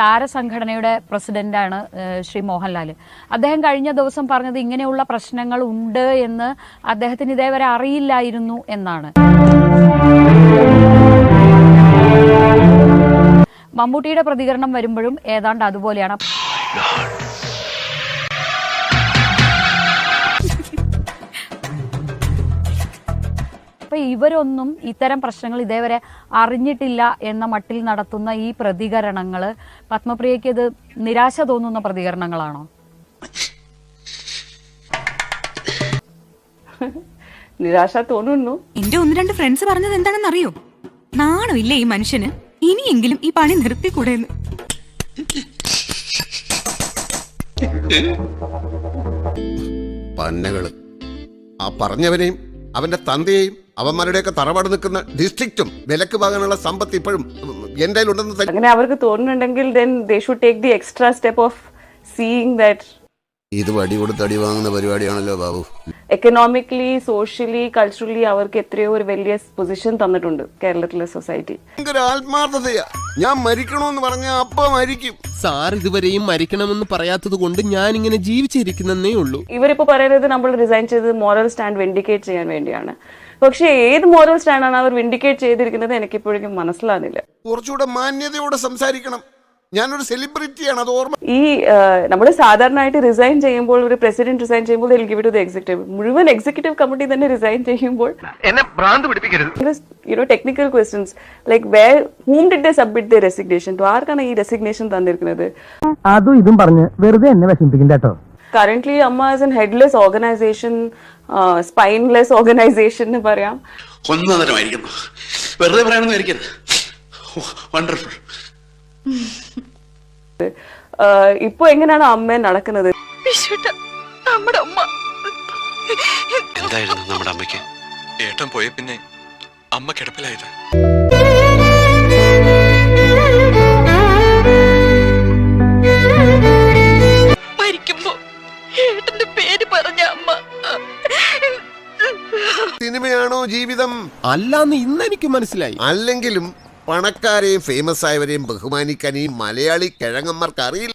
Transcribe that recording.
താരസംഘടനയുടെ പ്രസിഡന്റാണ് ശ്രീ മോഹൻലാൽ അദ്ദേഹം കഴിഞ്ഞ ദിവസം പറഞ്ഞത് ഇങ്ങനെയുള്ള പ്രശ്നങ്ങൾ ഉണ്ട് എന്ന് അദ്ദേഹത്തിന് ഇതേവരെ അറിയില്ലായിരുന്നു എന്നാണ്. മമ്മൂട്ടിയുടെ പ്രതികരണം വരുമ്പോഴും ഏതാണ്ട് അതുപോലെയാണ്. അപ്പൊ ഇവരൊന്നും ഇത്തരം പ്രശ്നങ്ങൾ ഇതേവരെ അറിഞ്ഞിട്ടില്ല എന്ന മട്ടിൽ നടത്തുന്ന ഈ പ്രതികരണങ്ങൾ പത്മപ്രിയയ്ക്ക് ഇത് നിരാശ തോന്നുന്ന പ്രതികരണങ്ങളാണോ? നിരാശ തോന്നുന്നു. എന്റെ ഒന്ന് രണ്ട് ഫ്രണ്ട്സ് പറഞ്ഞത് എന്താണെന്ന് അറിയോ നാണോ ഇല്ല ഈ മനുഷ്യന്? ഇനിയെങ്കിലും ഈ പണി നിർത്തിക്കൂടെന്ന്. പന്നകൾ. ആ പറഞ്ഞവനെയും അവന്റെ തന്തയെയും അവന്മാരുടെയൊക്കെ തറവാട് നിൽക്കുന്ന ഡിസ്ട്രിക്റ്റും വിലക്ക് വാങ്ങാനുള്ള സമ്പത്ത് ഇപ്പോഴും എന്റെ ഉണ്ടെന്ന് തന്നെ അങ്ങനെ അവർക്ക് തോന്നുന്നുണ്ടെങ്കിൽ then they should take the extra step of seeing that ഇത് വടി കൊടുത്ത് അടി വാങ്ങുന്ന പരിപാടിയാണല്ലോ ബാബു. എക്കണോമിക്കലി സോഷ്യലി കൾച്ചറലി അവർക്ക് എത്രയോ ഒരു വലിയ പൊസിഷൻ തന്നിട്ടുണ്ട് കേരളത്തിലെ സൊസൈറ്റി ആത്മാർത്ഥതയാ. ഞാൻ മരിക്കണമെന്ന് പറഞ്ഞ അപ്പ മരിക്കും. സാർ ഇതുവരെയും മരിക്കണമെന്ന് പറയാത്തത് കൊണ്ട് ഞാൻ ഇങ്ങനെ ജീവിച്ചിരിക്കുന്നേ ഉള്ളൂ. ഇവരിപ്പോ പറയുന്നത് നമ്മൾ റിസൈൻ ചെയ്ത് മോറൽ സ്റ്റാൻഡ് വെൻഡിക്കേറ്റ് ചെയ്യാൻ വേണ്ടിയാണ്. പക്ഷേ ഏത് മോറൽ സ്റ്റാൻഡാണ് അവർ വെൻഡിക്കേറ്റ് ചെയ്തിരിക്കുന്നത് എനിക്ക് ഇപ്പോഴേക്കും മനസ്സിലാകുന്നില്ല കുറച്ചുകൂടെ മാന്യതയോടെ സംസാരിക്കണം. ഞാനൊരു സെലിബ്രിറ്റിയാണ് അത് ഓർമ്മ ഈ നമ്മൾ സാധാരണയായിട്ട് റിസൈൻ ചെയ്യുമ്പോൾ ഒരു പ്രസിഡന്റ് റിസൈൻ ചെയ്യുമ്പോൾ ഗിവ് ടു ദ എക്സിക്യൂട്ടീവ് മുഴുവൻ എക്സിക്യൂട്ടീവ് കമ്മിറ്റി തന്നെ റിസൈൻ ചെയ്യുമ്പോൾ എന്നെ ഭ്രാന്ത് പിടിപ്പിക്കരുത്. You know technical questions like where whom did they submit the resignation to ആർക്കാണ് ഈ റെസിഗ്നേഷൻ തന്നിരിക്കുന്നത്? അതും ഇതും പറഞ്ഞ് വെറുതെ എന്നെ വിഷമിപ്പിക്കും കേട്ടോ. Currently AMMA as an headless organization spineless organization എന്ന് പറയാം. ഒന്നതരമായിരിക്കുന്നു വെറുതെ പറയാനൊന്നും ആയിരിക്കരുത്. വണ്ടർഫുൾ ഇപ്പൊ എങ്ങനെയാണ് അമ്മ നടക്കുന്നത്? എന്തായിരുന്നു നമ്മുടെ അമ്മയ്ക്ക്? ഏട്ടൻ പോയ പിന്നെ അമ്മ കിടപ്പിലായത്. മരിക്കുമ്പോ ഏട്ടന്റെ പേര് പറഞ്ഞ അമ്മ. സിനിമയാണോ ജീവിതം? അല്ലാന്ന് ഇന്ന് എനിക്ക് മനസ്സിലായി. അല്ലെങ്കിലും പണക്കാരെയും ഫേമസ് ആയവരെയും ബഹുമാനിക്കാൻ ഈ മലയാളി കിഴങ്ങന്മാർക്ക് അറിയില്ല.